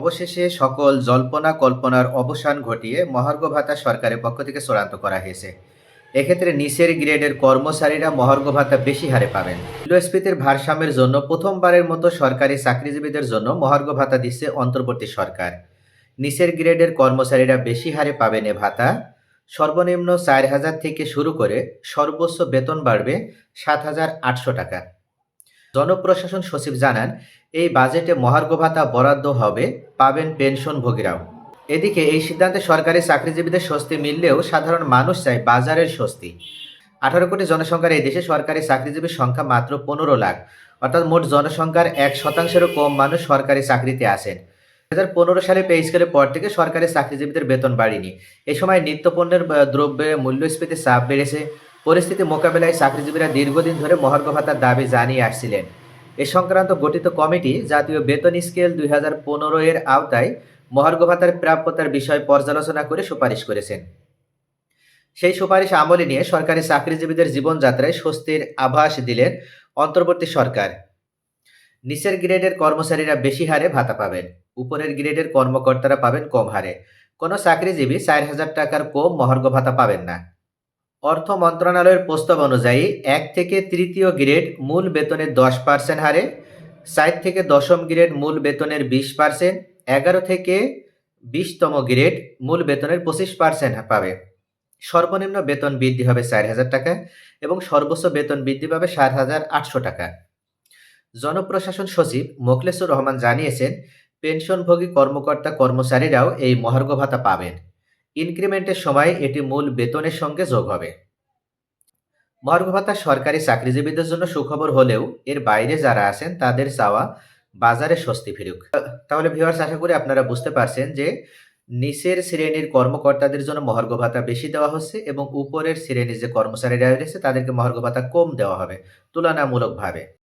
অবশেষে সকল জল্পনা কল্পনার অবসান ঘটিয়ে মহার্ঘ ভাতা সরকারের পক্ষ থেকে চূড়ান্ত করা হয়েছে। এক্ষেত্রে নিচের গ্রেডের কর্মচারীরা মহার্ঘ ভাতা বেশি হারে পাবেন। মূল্যস্ফীতির ভারসাম্যের জন্য প্রথমবারের মতো সরকারি চাকরিজীবীদের জন্য মহার্ঘ ভাতা দিচ্ছে অন্তর্বর্তী সরকার। নিচের গ্রেডের কর্মচারীরা বেশি হারে পাবেন এ ভাতা। সর্বনিম্ন চার হাজার থেকে শুরু করে সর্বোচ্চ বেতন বাড়বে সাত হাজার আটশো টাকা। জনপ্রশাসন সচিব জানান এই বাজেটে মহার্ঘ ভাতা বরাদ্দ হবে পাবেন পেনশনভোগীরাও এদিকে এই সিদ্ধান্তে সরকারি চাকরিজীবীদের স্বস্তি মিললেও সাধারণ মানুষ চায় বাজারের স্বস্তি। আঠারো কোটি জনসংখ্যার এই দেশে সরকারি চাকরিজীবীর সংখ্যা মাত্র পনেরো লাখ অর্থাৎ মোট জনসংখ্যার এক শতাংশেরও কম মানুষ সরকারি চাকরিতে আসেন দু হাজার পনেরো সালে পে স্কেলের পর থেকে সরকারি চাকরিজীবীদের বেতন বাড়েনি। এ সময় নিত্যপণ্যের আহ, দ্রব্যে মূল্যস্ফীতির চাপ বেড়েছে। পরিস্থিতি মোকাবেলায় চাকরিজীবীরা দীর্ঘদিন ধরে মহার্ঘ ভাতার দাবি জানিয়ে আসছিলেন। এ সংক্রান্ত গঠিত কমিটি জাতীয় বেতন স্কেল দুই হাজার পনেরো এর আওতায় মহার্ঘ ভাতার প্রাপ্যতার বিষয় পর্যালোচনা করে সুপারিশ করেছেন। সেই সুপারিশ আমলে নিয়ে সরকারি চাকরিজীবীদের জীবনযাত্রায় স্বস্তির আভাস দিলেন অন্তর্বর্তী সরকার। নিচের গ্রেডের কর্মচারীরা বেশি হারে ভাতা পাবেন, উপরের গ্রেডের কর্মকর্তারা পাবেন কম হারে। কোনো চাকরিজীবী চার হাজার টাকার কম মহার্ঘ ভাতা পাবেন না। অর্থ মন্ত্রণালয়ের প্রস্তাব অনুযায়ী এক থেকে তৃতীয় গ্রেড মূল বেতনের দশ পার্সেন্ট হারে চার থেকে দশম গ্রেড মূল বেতনের বিশ পার্সেন্ট, এগারো থেকে বিশতম গ্রেড মূল বেতনের পঁচিশ পার্সেন্ট পাবে। সর্বনিম্ন বেতন বৃদ্ধি হবে চার হাজার টাকা এবং সর্বোচ্চ বেতন বৃদ্ধি পাবে সাত হাজার আটশো টাকা। জনপ্রশাসন সচিব মোখলেসুর রহমান জানিয়েছেন, পেনশনভোগী কর্মকর্তা কর্মচারীরাও এই মহার্ঘ ভাতা পাবেন। ইনক্রিমেন্টের সময় এটি মূল বেতনের সঙ্গে যোগ হবে। ভাতা সরকারি চাকরিজীবীদের জন্য সুখবর হলেও এর বাইরে যারা আছেন, তাদের চাওয়া বাজারে স্বস্তি ফিরুক। তাহলে ভিউয়ার্স আশা করি আপনারা বুঝতে পারছেন যে নিচের শ্রেণির কর্মকর্তাদের জন্য মহার্ঘ ভাতা বেশি দেওয়া হচ্ছে এবং উপরের শ্রেণির যে কর্মচারীরা রয়েছে, তাদেরকে মহার্ঘ ভাতা কম দেওয়া হবে তুলনামূলকভাবে।